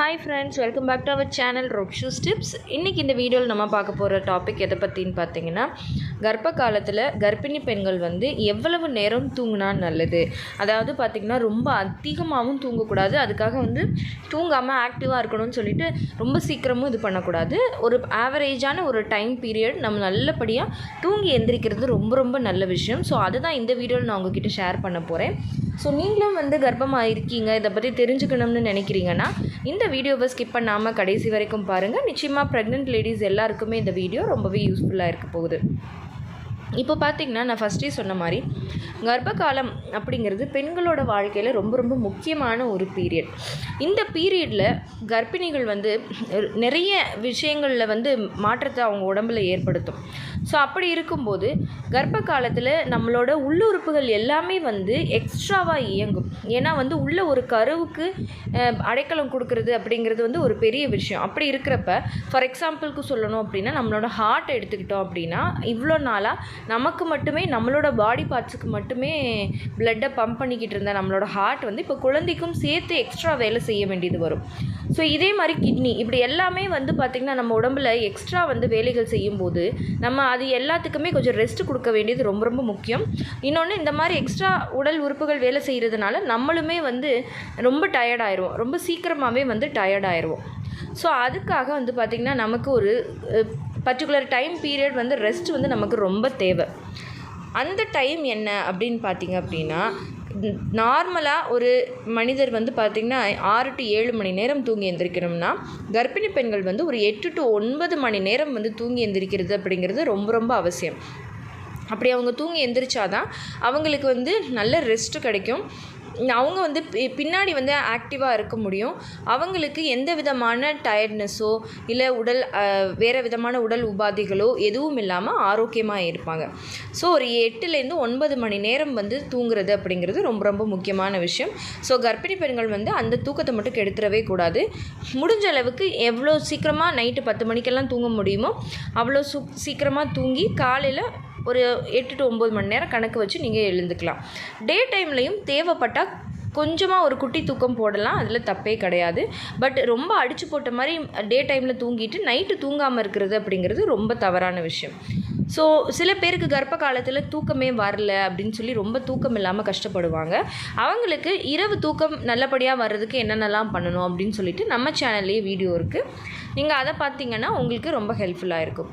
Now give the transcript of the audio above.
Hi friends welcome back to our channel Rokshu's tips இன்றைக்கி இந்த வீடியோவில் நம்ம பார்க்க போகிற டாபிக் எதை பற்றின்னு பார்த்தீங்கன்னா கர்ப்ப காலத்தில் கர்ப்பிணி பெண்கள் வந்து எவ்வளவு நேரம் தூங்கினா நல்லது? அதாவது பார்த்திங்கன்னா ரொம்ப அதிகமாகவும் தூங்கக்கூடாது. அதுக்காக வந்து தூங்காமல் ஆக்டிவாக இருக்கணும்னு சொல்லிட்டு ரொம்ப சீக்கிரமும் இது பண்ணக்கூடாது. ஒரு ஆவரேஜான ஒரு டைம் பீரியட் நம்ம நல்லபடியாக தூங்கி எந்திரிக்கிறது ரொம்ப ரொம்ப நல்ல விஷயம். ஸோ அதுதான் இந்த வீடியோவில் நான் உங்ககிட்ட ஷேர் பண்ண போகிறேன் ஸோ நீங்களும் வந்து கர்ப்பமாக இருக்கீங்க இதை பற்றி தெரிஞ்சுக்கணும்னு நினைக்கிறீங்கன்னா இந்த வீடியோவை ஸ்கிப் பண்ணாமல் கடைசி வரைக்கும் பாருங்கள் நிச்சயமாக ப்ரெக்னென்ட் லேடிஸ் எல்லாருக்குமே இந்த வீடியோ ரொம்பவே யூஸ்ஃபுல்லாக இருக்க போகுது. இப்போ பார்த்திங்கன்னா நான் ஃபஸ்ட்டே சொன்ன மாதிரி கர்ப்ப காலம் அப்படிங்கிறது பெண்களோட வாழ்க்கையில் ரொம்ப ரொம்ப முக்கியமான ஒரு பீரியட் இந்த பீரியடில் கர்ப்பிணிகள் வந்து நிறைய விஷயங்களில் வந்து மாற்றத்தை அவங்க உடம்புல ஏற்படுத்தும். ஸோ அப்படி இருக்கும்போது கர்ப்ப காலத்தில் நம்மளோட உள்ளுறுப்புகள் எல்லாமே வந்து எக்ஸ்ட்ராவாக இயங்கும். ஏன்னா வந்து உள்ள ஒரு கருவுக்கு அடைக்கலம் கொடுக்கறது அப்படிங்கிறது வந்து ஒரு பெரிய விஷயம். அப்படி இருக்கிறப்ப ஃபார் எக்ஸாம்பிளுக்கு சொல்லணும் அப்படின்னா நம்மளோட ஹார்ட் எடுத்துக்கிட்டோம் அப்படின்னா இவ்வளோ நாளாக நமக்கு மட்டுமே நம்மளோட பாடி பார்ட்ஸுக்கு மட்டுமே பிளட்டை பம்ப் பண்ணிக்கிட்டு இருந்த நம்மளோட ஹார்ட் வந்து இப்போ குழந்தைக்கும் சேர்த்து எக்ஸ்ட்ரா வேலை செய்ய வேண்டியது வரும். ஸோ இதே மாதிரி கிட்னி இப்படி எல்லாமே வந்து பார்த்திங்கன்னா நம்ம உடம்புல எக்ஸ்ட்ரா வந்து வேலைகள் செய்யும்போது நம்ம அது எல்லாத்துக்குமே கொஞ்சம் ரெஸ்ட் கொடுக்க வேண்டியது ரொம்ப ரொம்ப முக்கியம். இன்னொன்று இந்த மாதிரி எக்ஸ்ட்ரா உடல் உறுப்புகள் வேலை செய்கிறதுனால நம்மளுமே வந்து ரொம்ப டயர்டாயிடுவோம் ரொம்ப சீக்கிரமாகவே வந்து டயர்டாயிடுவோம் ஸோ அதுக்காக வந்து பார்த்திங்கன்னா நமக்கு ஒரு பர்டிகுலர் டைம் பீரியட் வந்து ரெஸ்ட் வந்து நமக்கு ரொம்ப தேவை. அந்த டைம் என்ன அப்படின்னு பார்த்தீங்க அப்படின்னா நார்மலாக ஒரு மனிதர் வந்து பார்த்திங்கன்னா ஆறு டு ஏழு மணி நேரம் தூங்கி எந்திரிக்கணும்னா கர்ப்பிணி பெண்கள் வந்து ஒரு எட்டு டு ஒன்பது மணி நேரம் வந்து தூங்கி எந்திரிக்கிறது அப்படிங்கிறது ரொம்ப ரொம்ப அவசியம். அப்படி அவங்க தூங்கி எந்திரிச்சாதான் அவங்களுக்கு வந்து நல்ல ரெஸ்ட்டு கிடைக்கும். அவங்க வந்து பி- பின்னாடி வந்து ஆக்டிவாக இருக்க முடியும். அவங்களுக்கு எந்த விதமான டயர்ட்னஸோ இல்லை உடல் வேறு விதமான உடல் உபாதைகளோ எதுவும் இல்லாமல் ஆரோக்கியமாக இருப்பாங்க. ஸோ ஒரு எட்டுலேருந்து ஒன்பது மணி நேரம் வந்து தூங்குறது அப்படிங்கிறது ரொம்ப ரொம்ப முக்கியமான விஷயம். ஸோ கர்ப்பிணி பெண்கள் வந்து அந்த தூக்கத்தை மட்டும் கெடுத்துடவே கூடாது. முடிஞ்ச அளவுக்கு எவ்வளோ சீக்கிரமாக நைட்டு பத்து மணிக்கெல்லாம் தூங்க முடியுமோ அவ்வளோ சு சீக்கிரமாக தூங்கி காலையில் ஒரு எட்டு டு ஒம்பது மணி நேரம் கணக்கு வச்சு நீங்கள் எழுந்துக்கலாம். டே டைம்லையும் தேவைப்பட்டால் கொஞ்சமாக ஒரு குட்டி தூக்கம் போடலாம். அதில் தப்பே கிடையாது. பட் ரொம்ப அடிச்சு போட்ட மாதிரி டே டைமில் தூங்கிட்டு நைட்டு தூங்காமல் இருக்கிறது அப்படிங்கிறது ரொம்ப தவறான விஷயம். ஸோ சில பேருக்கு கர்ப்ப காலத்தில் தூக்கமே வரல அப்படின்னு சொல்லி ரொம்ப தூக்கம் இல்லாமல் கஷ்டப்படுவாங்க. அவங்களுக்கு இரவு தூக்கம் நல்லபடியாக வர்றதுக்கு என்னென்னலாம் பண்ணணும் அப்படின்னு சொல்லிட்டு நம்ம சேனல்லேயே வீடியோ இருக்குது நீங்கள் அதை பார்த்தீங்கன்னா உங்களுக்கு ரொம்ப ஹெல்ப்ஃபுல்லாக இருக்கும்.